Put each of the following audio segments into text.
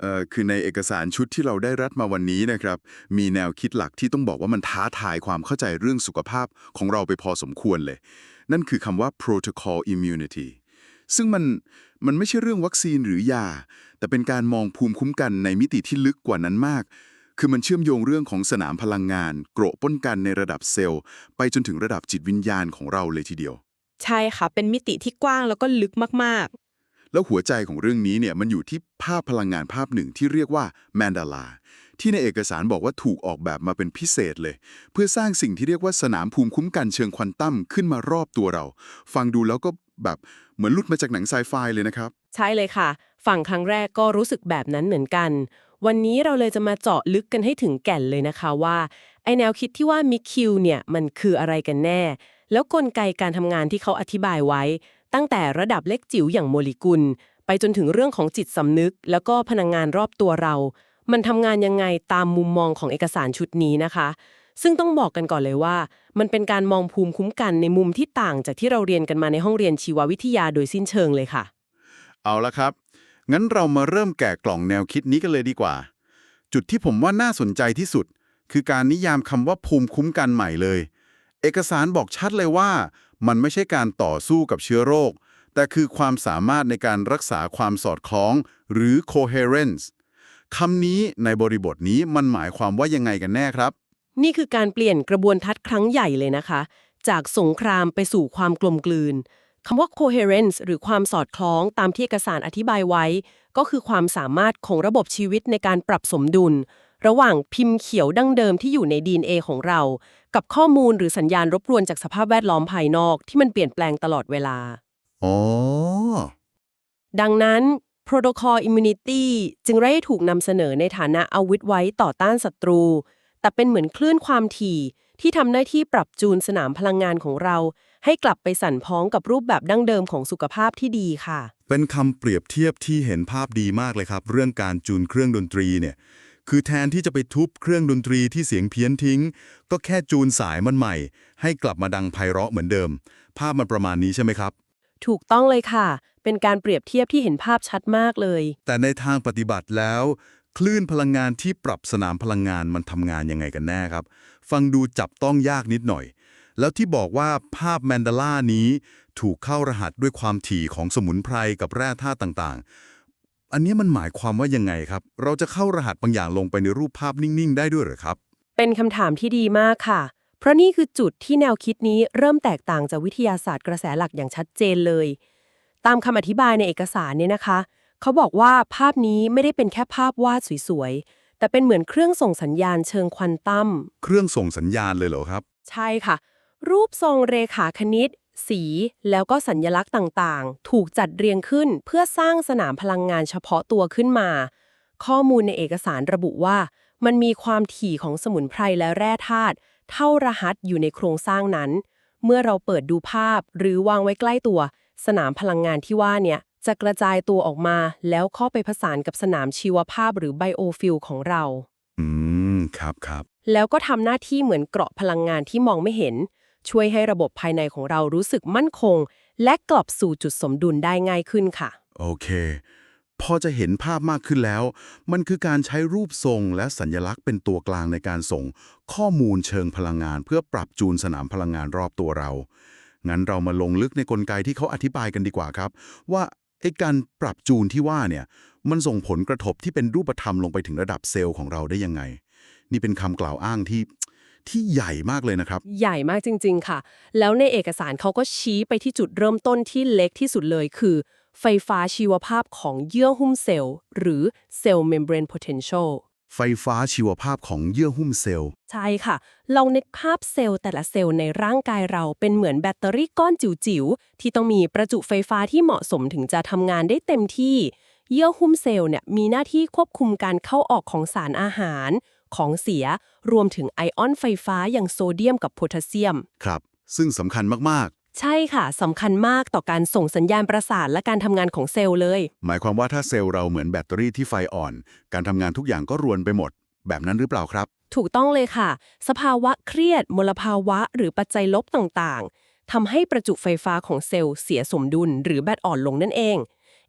เอ่อคือในเอกสารชุดที่เราได้รับมาวันนี้นะครับ มีแนวคิดหลักที่ต้องบอกว่ามันท้าทายความเข้าใจเรื่องสุขภาพของเราไปพอสมควรเลย นั่นคือคำว่า protocol immunity ซึ่งมันมันไม่ใช่เรื่องวัคซีนหรือยา แต่เป็นการมองภูมิคุ้มกันในมิติที่ลึกกว่านั้นมาก คือมันเชื่อมโยงเรื่องของสนามพลังงาน โกรป้นกันในระดับเซลล์ ไปจนถึงระดับจิตวิญญาณของเราเลยทีเดียว ใช่ค่ะ เป็นมิติที่กว้างแล้วก็ลึกมาก แล้วหัวใจของเรื่องนี้เนี่ยมันอยู่ที่ภาพพลังงานภาพหนึ่งที่เรียกว่าแมนดาลาที่ในเอกสารบอกว่าถูกออกแบบมาเป็นพิเศษเลย เพื่อสร้างสิ่งที่เรียกว่าสนามภูมิคุ้มกันเชิงควอนตัมขึ้นมารอบตัวเรา ฟังดูแล้วก็แบบเหมือนลุดมาจากหนังไซไฟเลยนะครับ ใช่เลยค่ะ ฝั่งครั้งแรกก็รู้สึกแบบนั้นเหมือนกัน วันนี้เราเลยจะมาเจาะลึกกันให้ถึงแก่นเลยนะคะว่า ไอแนวคิดที่ว่ามิคิวเนี่ยมันคืออะไรกันแน่ แล้วกลไกการทำงานที่เขาอธิบายไว้ ตั้งแต่ระดับเล็กจิ๋วอย่างโมเลกุล ไปจนถึงเรื่องของจิตสำนึก แล้วก็พลังงานรอบตัวเรา มันทำงานยังไงตามมุมมองของเอกสารชุดนี้นะคะ ซึ่งต้องบอกกันก่อนเลยว่า มันเป็นการมองภูมิคุ้มกันในมุมที่ต่างจากที่เราเรียนกันมาในห้องเรียนชีววิทยาโดยสิ้นเชิงเลยค่ะ เอาละครับ งั้นเรามาเริ่มแกะกล่องแนวคิดนี้กันเลยดีกว่า จุดที่ผมว่าน่าสนใจที่สุด คือการนิยามคำว่าภูมิคุ้มกันใหม่เลย เอกสารบอกชัดเลยว่า มันไม่ใช่การต่อสู้กับเชื้อโรค แต่คือความสามารถในการรักษาความสอดคล้อง หรือ coherence คำนี้ในบริบทนี้มันหมายความว่ายังไงกันแน่ครับ นี่คือการเปลี่ยนกระบวนทัศน์ครั้งใหญ่เลยนะคะ จากสงครามไปสู่ความกลมกลืนคำว่า coherence หรือความสอดคล้องตามที่เอกสารอธิบายไว้ ก็คือความสามารถของระบบชีวิตในการปรับสมดุล ระหว่างพิมพ์เขียวดั้งเดิมที่อยู่ใน DNA ของเรา กับข้อมูลหรือสัญญาณรบกวนจากสภาพแวดล้อมภายนอกที่มันเปลี่ยนแปลงตลอดเวลา อ๋อ ดังนั้น Protocol Immunity จึงได้ถูกนำเสนอในฐานะอาวุธไว้ต่อต้านศัตรู แต่เป็นเหมือนคลื่นความถี่ที่ทำหน้าที่ปรับจูนสนามพลังงานของเรา ให้กลับไปสั่นพ้องกับรูปแบบดั้งเดิมของสุขภาพที่ดีค่ะ เป็นคำเปรียบเทียบที่เห็นภาพดีมากเลยครับ เรื่องการจูนเครื่องดนตรีเนี่ย คือแทนที่จะไปทุบเครื่องดนตรีที่เสียงเพี้ยนทิ้ง ก็แค่จูนสายมันใหม่ ให้กลับมาดังไพเราะเหมือนเดิม ภาพมันประมาณนี้ใช่ไหมครับ ถูกต้องเลยค่ะ เป็นการเปรียบเทียบที่เห็นภาพชัดมากเลย แต่ในทางปฏิบัติแล้ว คลื่นพลังงานที่ปรับสนามพลังงานมันทำงานยังไงกันแน่ครับ ฟังดูจับต้องยากนิดหน่อย แล้วที่บอกว่าภาพแมนดาล่านี้ถูกเข้ารหัสด้วยความถี่ของสมุนไพรกับแร่ธาตุต่างๆ อันนี้มันหมายความว่ายังไงครับ เราจะเข้ารหัสบางอย่างลงไปในรูปภาพนิ่ง ๆ ได้ด้วยเหรอครับ เป็นคำถามที่ดีมากค่ะ เพราะนี่คือจุดที่แนวคิดนี้เริ่มแตกต่างจากวิทยาศาสตร์กระแสหลักอย่างชัดเจนเลย ตามคำอธิบายในเอกสารเนี่ยนะคะ เขาบอกว่าภาพนี้ไม่ได้เป็นแค่ภาพวาดสวยๆ แต่เป็นเหมือนเครื่องส่งสัญญาณเชิงควอนตัม เครื่องส่งสัญญาณเลยเหรอครับ ใช่ค่ะ รูปทรงเรขาคณิต สี แล้วก็สัญญลักษณ์ต่างๆ ถูกจัดเรียงขึ้นเพื่อสร้างสนามพลังงานเฉพาะตัวขึ้นมา ข้อมูลในเอกสารระบุว่า มันมีความถี่ของสมุนไพรและแร่ธาตุเท่ารหัสอยู่ในโครงสร้างนั้น เมื่อเราเปิดดูภาพหรือวางไว้ใกล้ตัว สนามพลังงานที่ว่าเนี่ยจะกระจายตัวออกมา แล้วเข้าไปผสานกับสนามชีวภาพหรือไบโอฟิลของเรา อืม ครับครับ แล้วก็ทำหน้าที่เหมือนเกราะพลังงานที่มองไม่เห็น ช่วยให้ระบบภายในของเรารู้สึกมั่นคง และกลับสู่จุดสมดุลได้ง่ายขึ้นค่ะ โอเค พอจะเห็นภาพมากขึ้นแล้ว มันคือการใช้รูปทรงและสัญลักษณ์เป็นตัวกลางในการส่ง ข้อมูลเชิงพลังงาน เพื่อปรับจูนสนามพลังงานรอบตัวเรา งั้นเรามาลงลึกในกลไกที่เขาอธิบายกันดีกว่าครับ ว่าไอ้การปรับจูนที่ว่าเนี่ย มันส่งผลกระทบที่เป็นรูปธรรมลงไปถึงระดับเซลล์ของเราได้ยังไง นี่เป็นคำกล่าวอ้างที่ ที่ใหญ่มากเลยนะครับ ใหญ่มากจริง ๆ ค่ะ แล้วในเอกสารเขาก็ชี้ไปที่จุดเริ่มต้นที่เล็กที่สุดเลยคือ ไฟฟ้าชีวภาพของเยื่อหุ้มเซลล์ หรือ Cell Membrane Potential ไฟฟ้าชีวภาพของเยื่อหุ้มเซลล์ ใช่ค่ะ ลองนึกภาพเซลล์แต่ละเซลล์ในร่างกายเราเป็นเหมือนแบตเตอรี่ก้อนจิ๋วๆ ที่ต้องมีประจุไฟฟ้าที่เหมาะสมถึงจะทำงานได้เต็มที่ เยื่อหุ้มเซลล์เนี่ยมีหน้าที่ควบคุมการเข้าออกของสารอาหาร ของเสีย รวมถึงไอออนไฟฟ้าอย่างโซเดียมกับโพแทสเซียม ครับ ซึ่งสำคัญมาก ใช่ค่ะสำคัญมากต่อการส่งสัญญาณประสาทและการทำงานของเซลล์เลย ๆ หมายความว่าถ้าเซลล์เราเหมือนแบตเตอรี่ที่ไฟอ่อน การทำงานทุกอย่างก็รวนไปหมด แบบนั้นหรือเปล่าครับ ถูกต้องเลยค่ะ สภาวะเครียด มลภาวะ หรือปัจจัยลบต่างๆทำให้ประจุไฟฟ้าของเซลล์เสียสมดุล หรือแบตอ่อนลงนั่นเอง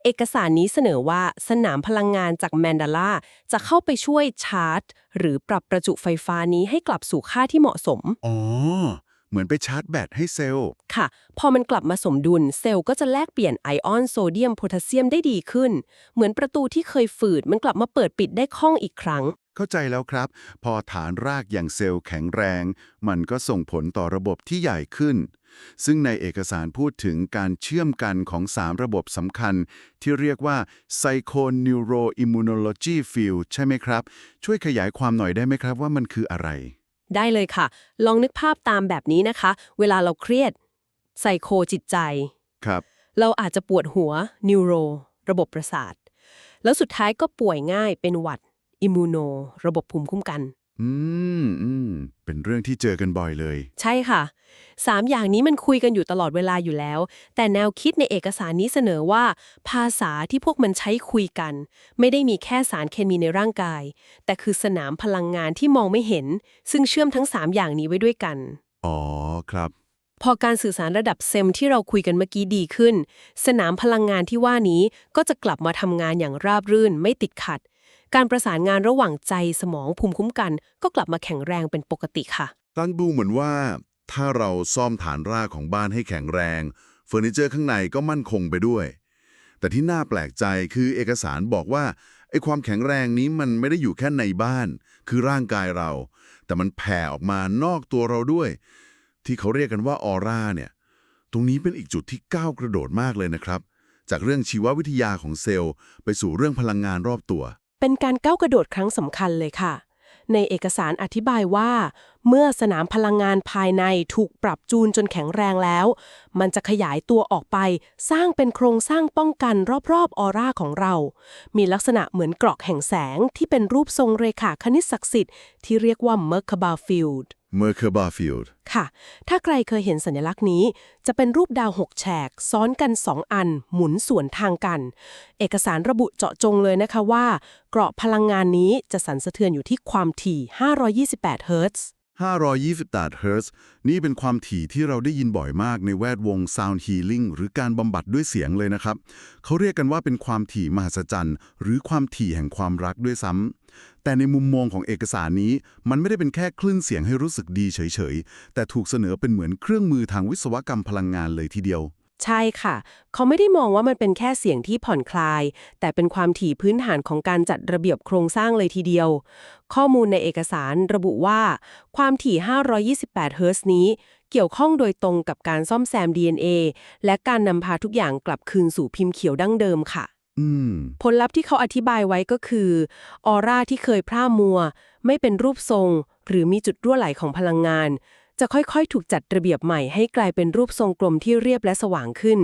เอกสารนี้เสนอว่าสนามพลังงานจากแมนดาลาจะเข้าไปช่วยชาร์จ หรือปรับประจุไฟฟ้านี้ให้กลับสู่ค่าที่เหมาะสม อ๋อ เหมือนไปชาร์จแบตให้เซลล์ ค่ะ พอมันกลับมาสมดุลเซลล์ก็จะแลกเปลี่ยนไอออนโซเดียมโพแทสเซียมได้ดีขึ้น เหมือนประตูที่เคยฝืดมันกลับมาเปิดปิดได้คล่องอีกครั้ง เข้าใจแล้วครับ พอฐานรากอย่างเซลล์แข็งแรง มันก็ส่งผลต่อระบบที่ใหญ่ขึ้น ซึ่งในเอกสารพูดถึงการเชื่อมกันของ 3 ระบบสำคัญ ที่เรียกว่า Psychoneuroimmunology Field ใช่ไหมครับ ช่วยขยายความหน่อยได้ไหมครับว่ามันคืออะไร ได้เลยค่ะ ลองนึกภาพตามแบบนี้นะคะ เวลาเราเครียดไซโคจิตใจ ครับ เราอาจจะปวดหัวนิวโร ระบบประสาท แล้วสุดท้ายก็ป่วยง่ายเป็นหวัด อิมูโนระบบภูมิคุ้มกัน อืมอืม เป็นเรื่องที่เจอกันบ่อยเลย ใช่ค่ะสามอย่างนี้มันคุยกันอยู่ตลอดเวลาอยู่แล้ว แต่แนวคิดในเอกสารนี้เสนอว่า ภาษาที่พวกมันใช้คุยกัน ไม่ได้มีแค่สารเคมีในร่างกาย แต่คือสนามพลังงานที่มองไม่เห็น ซึ่งเชื่อมทั้ง 3 อย่างนี้ไว้ด้วยกัน อ๋อครับ พอการสื่อสารระดับเซมที่เราคุยกันเมื่อกี้ดีขึ้น สนามพลังงานที่ว่านี้ก็จะกลับมาทำงานอย่างราบรื่นไม่ติดขัด การประสานงานระหว่างใจสมองภูมิคุ้มกัน ก็กลับมาแข็งแรงเป็นปกติค่ะตั้งดูเหมือนว่า ถ้าเราซ่อมฐานรากของบ้านให้แข็งแรงเฟอร์นิเจอร์ข้างในก็มั่นคงไปด้วย แต่ที่น่าแปลกใจคือเอกสารบอกว่าไอ้ความแข็งแรงนี้มันไม่ได้อยู่แค่ในบ้าน คือร่างกายเรา แต่มันแผ่ออกมานอกตัวเราด้วย ที่เขาเรียกกันว่าออร่าเนี่ย ตรงนี้เป็นอีกจุดที่ก้าวกระโดดมากเลยนะครับ จากเรื่องชีววิทยาของเซลล์ ไปสู่เรื่องพลังงานรอบตัว เป็นการก้าวกระโดดครั้งสำคัญเลยค่ะ ในเอกสารอธิบายว่า เมื่อสนามพลังงานภายในถูกปรับจูนจนแข็งแรงแล้ว มันจะขยายตัวออกไป สร้างเป็นโครงสร้างป้องกันรอบๆออร่าของเรา มีลักษณะเหมือนกรอกแห่งแสงที่เป็นรูปทรงเรขาคณิตศักดิ์สิทธิ์ที่เรียกว่าเมอร์คาบาฟิลด์ะ ถ้าใครเคยเห็นสัญลักษณ์นี้ จะเป็นรูปดาวหกแฉก ซ้อนกัน 2 อัน หมุนสวนทางกัน เอกสารระบุเจาะจงเลยนะคะว่า เกราะพลังงานนี้จะสั่นสะเทือนอยู่ที่ความถี่ 528 เฮิรตซ์ 528เฮิรตซ์นี่เป็นความถี่ที่เราได้ยินบ่อยมากในแวดวง Sound Healing หรือการบำบัดด้วยเสียงเลยนะครับ เขาเรียกกันว่าเป็นความถี่มหัศจรรย์ หรือความถี่แห่งความรักด้วยซ้ำ แต่ในมุมมองของเอกสารนี้ มันไม่ได้เป็นแค่คลื่นเสียงให้รู้สึกดีเฉยๆ แต่ถูกเสนอเป็นเหมือนเครื่องมือทางวิศวกรรมพลังงานเลยทีเดียว ใช่ค่ะ เขาไม่ได้มองว่ามันเป็นแค่เสียงที่ผ่อนคลาย แต่เป็นความถี่พื้นฐานของการจัดระเบียบโครงสร้างเลยทีเดียว ข้อมูลในเอกสารระบุว่า ความถี่ 528 เฮิรตซ์นี้ เกี่ยวข้องโดยตรงกับการซ่อมแซม DNA และการนำพาทุกอย่างกลับคืนสู่พิมพ์เขียวดั้งเดิมค่ะอืมผลลัพธ์ที่เขาอธิบายไว้ก็คือ ออร่าที่เคยพร่ามัว ไม่เป็นรูปทรง หรือมีจุดรั่วไหลของพลังงาน จะค่อยๆ ถูกจัดระเบียบใหม่ให้กลายเป็นรูปทรงกลมที่เรียบและสว่างขึ้น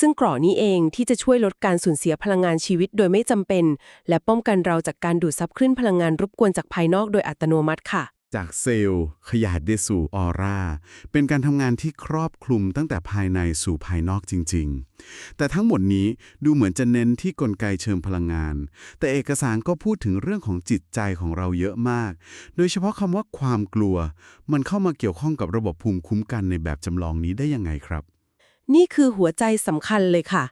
ซึ่งกรอนี้เองที่จะช่วยลดการสูญเสียพลังงานชีวิตโดยไม่จำเป็น และป้องกันเราจากการดูดซับคลื่นพลังงานรบกวนจากภายนอกโดยอัตโนมัติค่ะ จากเซลล์ขยายได้สู่ออร่า เป็นการทำงานที่ครอบคลุมตั้งแต่ภายในสู่ภายนอกจริง ๆ แต่ทั้งหมดนี้ดูเหมือนจะเน้นที่กลไกเชิงพลังงาน แต่เอกสารก็พูดถึงเรื่องของจิตใจของเราเยอะมาก โดยเฉพาะคำว่าความกลัว มันเข้ามาเกี่ยวข้องกับระบบภูมิคุ้มกันในแบบจำลองนี้ได้ยังไงครับ นี่คือหัวใจสำคัญเลยค่ะ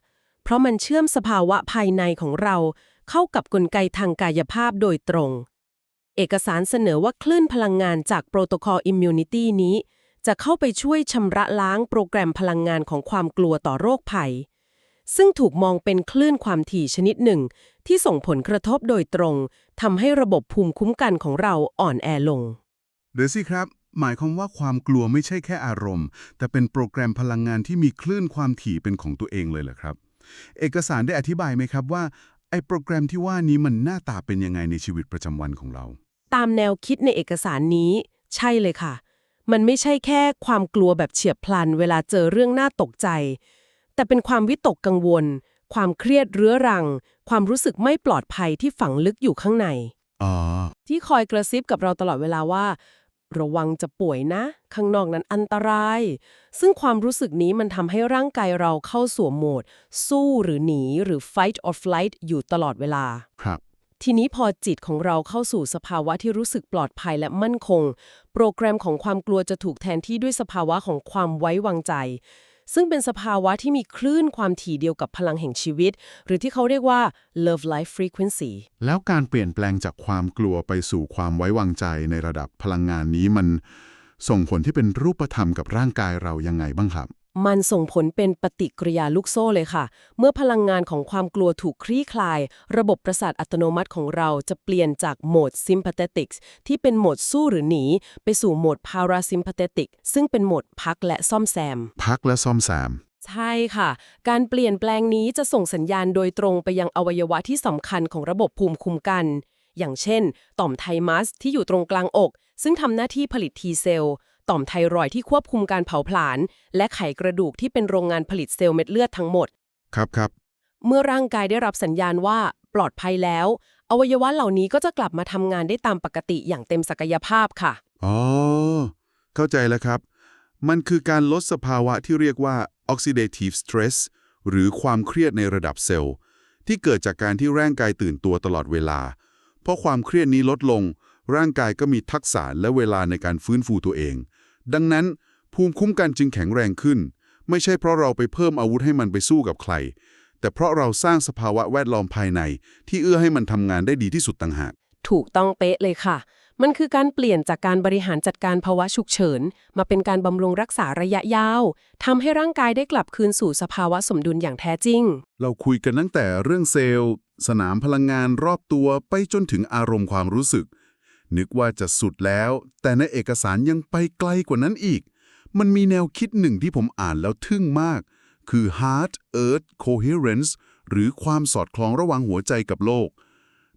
เพราะมันเชื่อมสภาวะภายในของเรา เข้ากับกลไกทางกายภาพโดยตรง เอกสารเสนอว่าคลื่นพลังงานจากโปรโตคอล Immunity นี้ จะเข้าไปช่วยชำระล้างโปรแกรมพลังงานของความกลัวต่อโรคภัย ซึ่งถูกมองเป็นคลื่นความถี่ชนิดหนึ่ง ที่ส่งผลกระทบโดยตรงทำให้ระบบภูมิคุ้มกันของเราอ่อนแอลงเดี๋ยวสิครับหมายความว่าความกลัวไม่ใช่แค่อารมณ์ แต่เป็นโปรแกรมพลังงานที่มีคลื่นความถี่เป็นของตัวเองเลยเหรอครับ เอกสารได้อธิบายไหมครับว่าไอ้โปรแกรมที่ว่านี้มันหน้าตาเป็นยังไงในชีวิตประจำวันของเรา ตามแนวคิดในเอกสารนี้ ใช่เลยค่ะ มันไม่ใช่แค่ความกลัวแบบเฉียบพลัน เวลาเจอเรื่องน่าตกใจ แต่เป็นความวิตกกังวล ความเครียดเรื้อรัง ความรู้สึกไม่ปลอดภัยที่ฝังลึกอยู่ข้างในอ๋อที่คอยกระซิบกับเราตลอดเวลาว่า ระวังจะป่วยนะ ข้างนอกนั้นอันตราย ซึ่งความรู้สึกนี้มันทำให้ร่างกายเราเข้าสู่โหมด สู้หรือหนีหรือ fight or flight อยู่ตลอดเวลาครับ ทีนี้พอจิตของเราเข้าสู่สภาวะที่รู้สึกปลอดภัยและมั่นคง โปรแกรมของความกลัวจะถูกแทนที่ด้วยสภาวะของความไว้วางใจ ซึ่งเป็นสภาวะที่มีคลื่นความถี่เดียวกับพลังแห่งชีวิต หรือที่เขาเรียกว่า love life frequency แล้วการเปลี่ยนแปลงจากความกลัวไปสู่ความไว้วางใจในระดับพลังงานนี้มัน ส่งผลที่เป็นรูปธรรมกับร่างกายเรายังไงบ้างครับ มันส่งผลเป็นปฏิกิริยาลูกโซ่เลยค่ะ เมื่อพลังงานของความกลัวถูกคลี่คลาย ระบบประสาทอัตโนมัติของเราจะเปลี่ยนจากโหมด sympathetic ที่เป็นโหมดสู้หรือหนี ไปสู่โหมด parasympathetic ซึ่งเป็นโหมดพักและซ่อมแซม พักและซ่อมแซม ใช่ค่ะ การเปลี่ยนแปลงนี้จะส่งสัญญาณโดยตรงไปยังอวัยวะที่สำคัญของระบบภูมิคุ้มกัน อย่างเช่น ต่อมไทมัสที่อยู่ตรงกลางอก ซึ่งทำหน้าที่ผลิตทีเซลล์ ต่อมไทรอยด์ที่ควบคุมการเผาผลาญ และไขกระดูกที่เป็นโรงงานผลิตเซลล์เม็ดเลือดทั้งหมด ครับครับ เมื่อร่างกายได้รับสัญญาณว่าปลอดภัยแล้ว อวัยวะเหล่านี้ก็จะกลับมาทำงานได้ตามปกติอย่างเต็มศักยภาพค่ะ อ๋อ เข้าใจแล้วครับ มันคือการลดสภาวะที่เรียกว่า oxidative stress หรือความเครียดในระดับเซลล์ ที่เกิดจากการที่ร่างกายตื่นตัวตลอดเวลา เพราะความเครียดนี้ลดลง ร่างกายก็มีทักษะและเวลาในการฟื้นฟูตัวเอง ดังนั้นภูมิคุ้มกันจึงแข็งแรงขึ้น ไม่ใช่เพราะเราไปเพิ่มอาวุธให้มันไปสู้กับใคร แต่เพราะเราสร้างสภาวะแวดล้อมภายใน ที่เอื้อให้มันทำงานได้ดีที่สุดต่างหาก ถูกต้องเป๊ะเลยค่ะ มันคือการเปลี่ยนจากการบริหารจัดการภาวะฉุกเฉิน มาเป็นการบำรุงรักษาระยะยาวทำให้ร่างกายได้กลับคืนสู่สภาวะสมดุลอย่างแท้จริง เราคุยกันตั้งแต่เรื่องเซลล์ สนามพลังงานรอบตัวไปจนถึงอารมณ์ความรู้สึก นึกว่าจะสุดแล้ว แต่ในเอกสารยังไปไกลกว่านั้นอีก มันมีแนวคิดหนึ่งที่ผมอ่านแล้วทึ่งมาก คือ heart earth coherence หรือความสอดคล้องระหว่างหัวใจกับโลก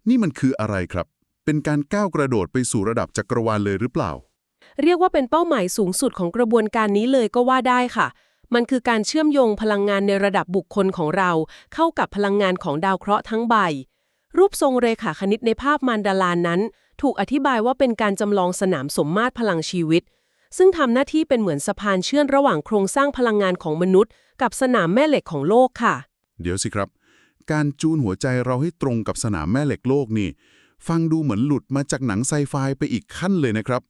นี่มันคืออะไรครับ เป็นการก้าวกระโดดไปสู่ระดับจักรวาลเลยหรือเปล่า เรียกว่าเป็นเป้าหมายสูงสุดของกระบวนการนี้เลยก็ว่าได้ค่ะ มันคือการเชื่อมโยงพลังงานในระดับบุคคลของเรา เข้ากับพลังงานของดาวเคราะห์ทั้งใบ รูปทรงเรขาคณิตในภาพมันดาลานนั้น ถูกอธิบายว่าเป็นการจำลองสนามสมมาตรพลังชีวิต ซึ่งทำหน้าที่เป็นเหมือนสะพานเชื่อมระหว่างโครงสร้างพลังงานของมนุษย์ กับสนามแม่เหล็กของโลกค่ะ เดี๋ยวสิครับ การจูนหัวใจเราให้ตรงกับสนามแม่เหล็กโลกนี่ ฟังดูเหมือนหลุดมาจากหนังไซไฟไปอีกขั้นเลยนะครับ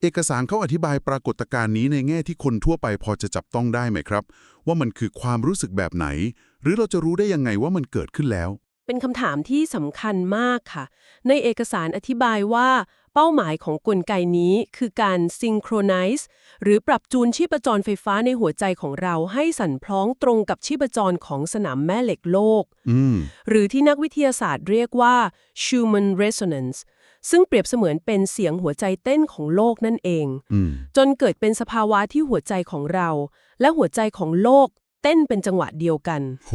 เอกสารเขาอธิบายปรากฏการณ์นี้ในแง่ที่คนทั่วไปพอจะจับต้องได้ไหมครับ ว่ามันคือความรู้สึกแบบไหน หรือเราจะรู้ได้ยังไงว่ามันเกิดขึ้นแล้ว เป็นคำถามที่สำคัญมากค่ะ ในเอกสารอธิบายว่า เป้าหมายของกลไกนี้คือการ synchronize หรือปรับจูนชีพจรไฟฟ้าในหัวใจของเราให้สั่นพร้องตรงกับชีพจรของสนามแม่เหล็กโลกอืมหรือที่นักวิทยาศาสตร์เรียกว่า Schumann resonance ซึ่งเปรียบเสมือนเป็นเสียงหัวใจเต้นของโลกนั่นเองอืมจนเกิดเป็นสภาวะที่หัวใจของเรา และหัวใจของโลกเต้นเป็นจังหวะเดียวกันโห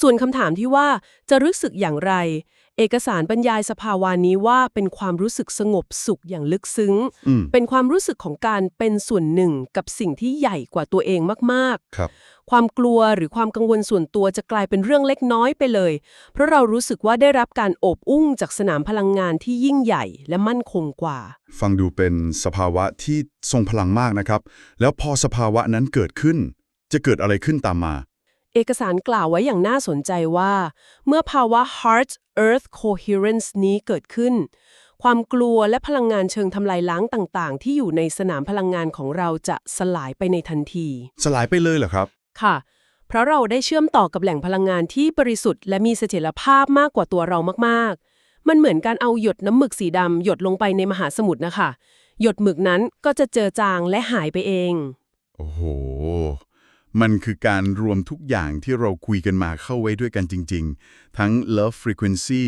ส่วนคำถามที่ว่าจะรู้สึกอย่างไร เอกสารบรรยายสภาวานี้ว่าเป็นความรู้สึกสงบสุขอย่างลึกซึ้งอืมเป็นความรู้สึกของการเป็นส่วนหนึ่งกับสิ่งที่ใหญ่กว่าตัวเองมากครับๆความกลัวหรือความกังวลส่วนตัวจะกลายเป็นเรื่องเล็กน้อยไปเลย เพราะเรารู้สึกว่าได้รับการโอบอุ้งจากสนามพลังงานที่ยิ่งใหญ่และมั่นคงกว่า ฟังดูเป็นสภาวะที่ทรงพลังมากนะครับ แล้วพอสภาวะนั้นเกิดขึ้น จะเกิดอะไรขึ้นตามมา เอกสารกล่าวไว้อย่างน่าสนใจว่า เมื่อภาวะ heart earth coherence นี้เกิดขึ้น ความกลัวและพลังงานเชิงทำลายล้างต่าง ๆ ที่อยู่ในสนามพลังงานของเราจะสลายไปในทันที สลายไปเลยเหรอครับ ค่ะ เพราะเราได้เชื่อมต่อกับแหล่งพลังงานที่บริสุทธิ์และมีเสถียรภาพมากกว่าตัวเรามาก ๆ มันเหมือนการเอาหยดน้ำหมึกสีดำหยดลงไปในมหาสมุทรนะคะ หยดหมึกนั้นก็จะเจอจางและหายไปเอง โอ้โห มันคือการรวมทุกอย่างที่เราคุยกันมาเข้าไว้ด้วยกันจริง ๆ ทั้ง love frequency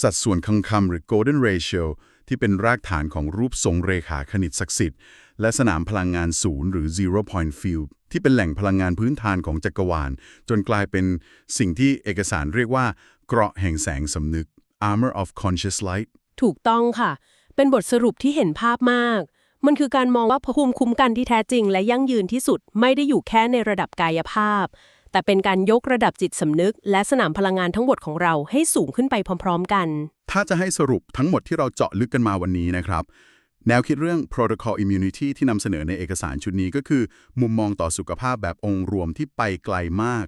สัดส่วนคำคำหรือ golden ratio ที่เป็นรากฐานของรูปทรงเรขาคณิตศักดิ์สิทธิ์ และสนามพลังงานศูนย์หรือ zero point field ที่เป็นแหล่งพลังงานพื้นฐานของจักรวาล จนกลายเป็นสิ่งที่เอกสารเรียกว่า เกราะแห่งแสงสำนึก armor of conscious light ถูกต้องค่ะ เป็นบทสรุปที่เห็นภาพมาก มันคือการมองว่าภูมิคุ้มกันที่แท้จริง และยั่งยืนที่สุดไม่ได้อยู่แค่ในระดับกายภาพ แต่เป็นการยกระดับจิตสำนึก และสนามพลังงานทั้งหมดของเราให้สูงขึ้นไปพร้อม ๆ กัน ถ้าจะให้สรุปทั้งหมดที่เราเจาะลึกกันมาวันนี้นะครับ แนวคิดเรื่อง protocol immunity ที่นำเสนอในเอกสารชุดนี้ก็คือ มุมมองต่อสุขภาพแบบองค์รวมที่ไปไกลมาก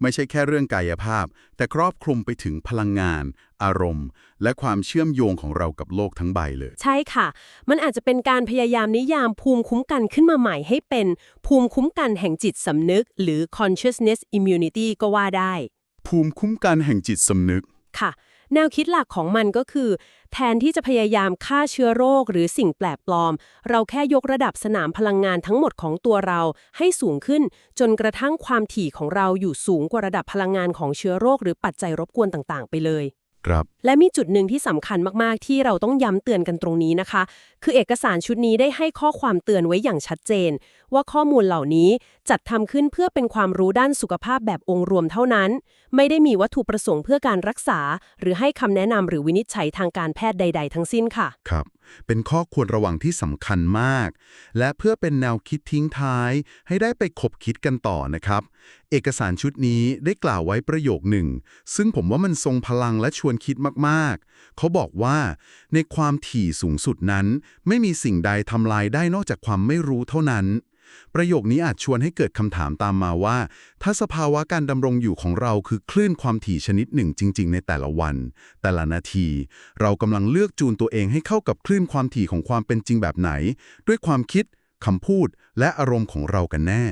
ไม่ใช่แค่เรื่องกายภาพ แต่ครอบคลุมไปถึงพลังงาน อารมณ์ และความเชื่อมโยงของเรากับโลกทั้งใบเลย ใช่ค่ะ มันอาจจะเป็นการพยายามนิยามภูมิคุ้มกันขึ้นมาใหม่ให้เป็นภูมิคุ้มกันแห่งจิตสำนึก หรือ consciousness immunity ก็ว่าได้ ภูมิคุ้มกันแห่งจิตสำนึกค่ะ แนวคิดหลักของมันก็คือ แทนที่จะพยายามฆ่าเชื้อโรคหรือสิ่งแปลกปลอม เราแค่ยกระดับสนามพลังงานทั้งหมดของตัวเราให้สูงขึ้น จนกระทั่งความถี่ของเราอยู่สูงกว่าระดับพลังงานของเชื้อโรค หรือปัจจัยรบกวนต่างๆ ไปเลย ครับและมีจุดหนึ่งที่สำคัญมากๆ ที่เราต้องย้ำเตือนกันตรงนี้นะคะ คือเอกสารชุดนี้ได้ให้ข้อความเตือนไว้อย่างชัดเจน ว่าข้อมูลเหล่านี้จัดทำขึ้นเพื่อเป็นความรู้ด้านสุขภาพแบบองค์รวมเท่านั้น ไม่ได้มีวัตถุประสงค์เพื่อการรักษา หรือให้คำแนะนำหรือวินิจฉัยทางการแพทย์ใด ๆ ทั้งสิ้นค่ะ ครับ เป็นข้อควรระวังที่สำคัญมาก และเพื่อเป็นแนวคิดทิ้งท้าย ให้ได้ไปคบคิดกันต่อนะครับ เอกสารชุดนี้ได้กล่าวไว้ประโยคหนึ่ง ซึ่งผมว่ามันทรงพลังและชวนคิดมากๆ เขาบอกว่า ในความถี่สูงสุดนั้น ไม่มีสิ่งใดทำลายได้นอกจากความไม่รู้เท่านั้น ประโยคนี้อาจชวนให้เกิดคำถามตามมาว่า ถ้าสภาวะการดำรงอยู่ของเราคือคลื่นความถี่ชนิดหนึ่งจริง ๆ ในแต่ละวัน แต่ละนาที เรากำลังเลือกจูนตัวเองให้เข้ากับคลื่นความถี่ของความเป็นจริงแบบไหน ด้วยความคิดคำพูด และอารมณ์ของเรากันแน่